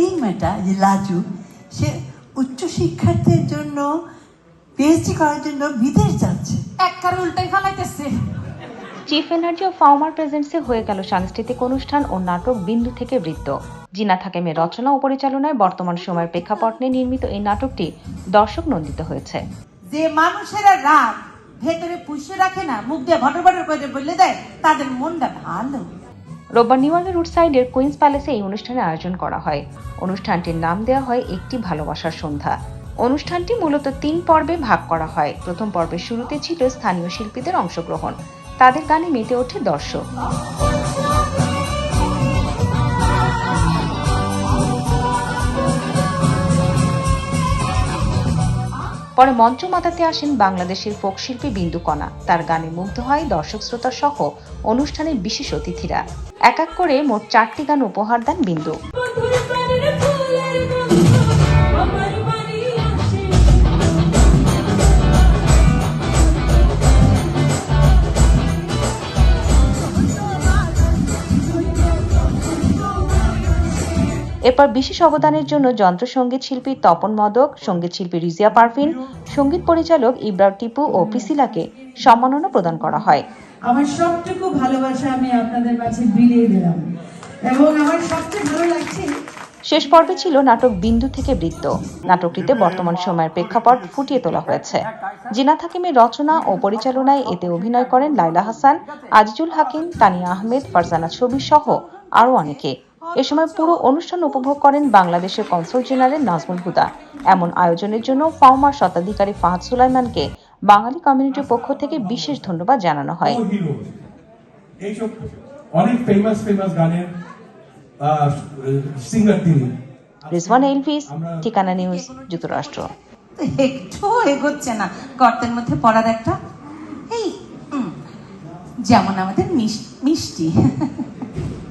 এই মেয়েটা যে লাজু সে উচ্চশিক্ষার্থীর জন্য পিএইচডি করার জন্য বিদেশ যাচ্ছে। একবার উল্টাই ফেলাইতেছে। চিফ এনার্জি ও ফার্মার প্রেজেন্সে হয়ে গেল সাংস্কৃতিক অনুষ্ঠান ও নাটক বিন্দু থেকে বৃত্ত জিনা থাকেমের রচনা ও পরিচালনায় বর্তমান সময়ের প্রেক্ষাপট নিয়ে নির্মিত এই নাটকটি দর্শক নন্দিত হয়েছে। যে মানুষেরা রাগ ভেতরে পুষে রাখে না মুখ দিয়ে ভটর ভটর করে বলে দেয় তাদের মনটা ভালো। রোববার নিউ ইয়র্কের রুট সাইডের কুইন্স প্যালেসে এই অনুষ্ঠানের আয়োজন করা হয়। অনুষ্ঠানটির নাম দেওয়া হয় একটি ভালোবাসার সন্ধ্যা। অনুষ্ঠানটি মূলত তিন পর্বে ভাগ করা হয়। প্রথম পর্বের শুরুতে ছিল স্থানীয় শিল্পীদের অংশগ্রহণ। তাদের গানে মেতে ওঠে দর্শক। পরে মঞ্চ মাতাতে আসেন বাংলাদেশের ফোক শিল্পী বিন্দু কণা। তার গানে মুগ্ধ হয় দর্শক শ্রোতা সহ অনুষ্ঠানের বিশেষ অতিথিরা। এক এক করে মোট চারটি গান উপহার দেন বিন্দু। এরপর বিশেষ অবদানের জন্য যন্ত্রসঙ্গীত শিল্পী তপন মদক সংগীত শিল্পী রিজিয়া পারভিন সংগীত পরিচালক ইব্রাহ টিপু ও পিসিলাকে সম্মাননা প্রদান করা হয়। আমার সবটুকু ভালোবাসা আমি আপনাদের কাছে বিলিয়ে দিলাম। এবং আমার সবচেয়ে ভালো লাগছে শেষ পর্বে ছিল নাটক বিন্দু থেকে বৃত্ত। নাটকটিতে বর্তমান সময়ের প্রেক্ষাপট ফুটিয়ে তোলা হয়েছে। জিনা থাকিমের রচনা ও পরিচালনায় এতে অভিনয় করেন লাইলা হাসান আজিজুল হাকিম তানিয়া আহমেদ ফারজানা ছবি সহ আরও অনেকে। এ সময় পুরো অনুষ্ঠান উপভোগ করেন বাংলাদেশের কনসুল জেনারেল নাজমুল হুদা। এমন আয়োজনের জন্য ফাউমার স্বত্বাধিকারী ফাহাদ সুলাইমানকে বাঙালি কমিউনিটির পক্ষ থেকে বিশেষ ধন্যবাদ জানানো হয়। এইসব অনেক ফেমাস ফেমাস গানের সিঙ্গার তিনি। রিজওয়ান এলভিস ঠিকানা নিউজ যুক্তরাষ্ট্র। একটু এগোচ্ছে না। গর্তের মধ্যে পড়ার একটা এই যেমন আমাদের মিস- মিষ্টি।